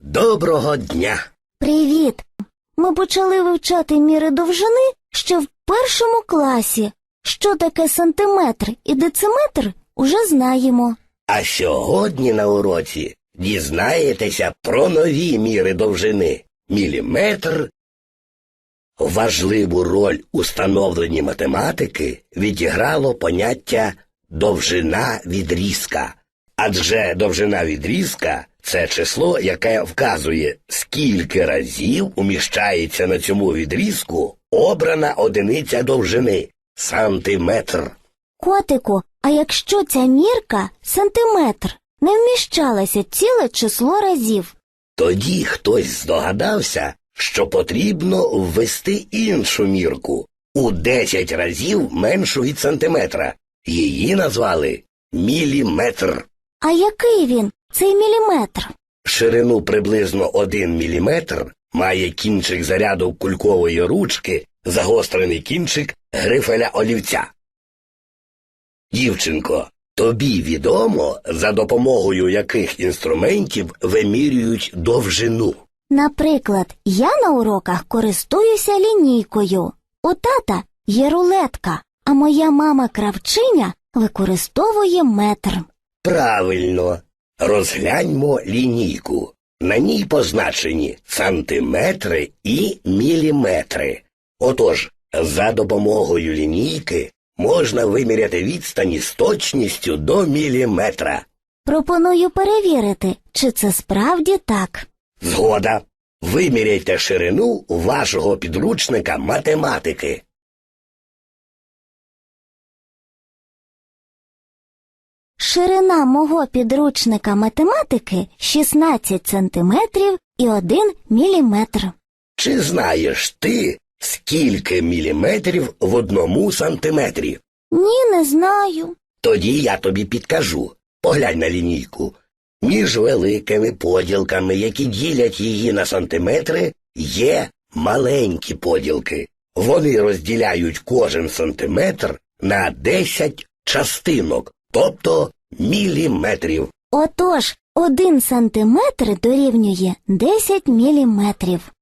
Доброго дня! Привіт! Ми почали вивчати міри довжини ще в першому класі. Що таке сантиметр і дециметр, уже знаємо. А сьогодні на уроці дізнаєтеся про нові міри довжини міліметр. Важливу роль у становленні математики відіграло поняття довжина відрізка. Адже довжина відрізка це число, яке вказує, скільки разів уміщається на цьому відрізку обрана одиниця довжини сантиметр. Котику, а якщо ця мірка сантиметр не вміщалася ціле число разів? Тоді хтось здогадався, що потрібно ввести іншу мірку у 10 разів меншу від сантиметра. Її назвали міліметр. А який він, цей міліметр? Ширину приблизно 1 міліметр має кінчик заряду кулькової ручки, загострений кінчик грифеля олівця. Дівчинко, тобі відомо, за допомогою яких інструментів вимірюють довжину. Наприклад, я на уроках користуюся лінійкою. У тата є рулетка, а моя мама кравчиня використовує метр. Правильно. Розгляньмо лінійку. На ній позначені сантиметри і міліметри. Отож, за допомогою лінійки можна виміряти відстані з точністю до міліметра. Пропоную перевірити, чи це справді так. Згода. Виміряйте ширину вашого підручника математики. Ширина мого підручника математики 16 сантиметрів і 1 міліметр. Чи знаєш ти, скільки міліметрів в одному сантиметрі? Ні, не знаю. Тоді я тобі підкажу. Поглянь на лінійку. Між великими поділками, які ділять її на сантиметри, є маленькі поділки. Вони розділяють кожен сантиметр на 10 частинок, тобто міліметрів. Отож, один сантиметр дорівнює 10 міліметрів.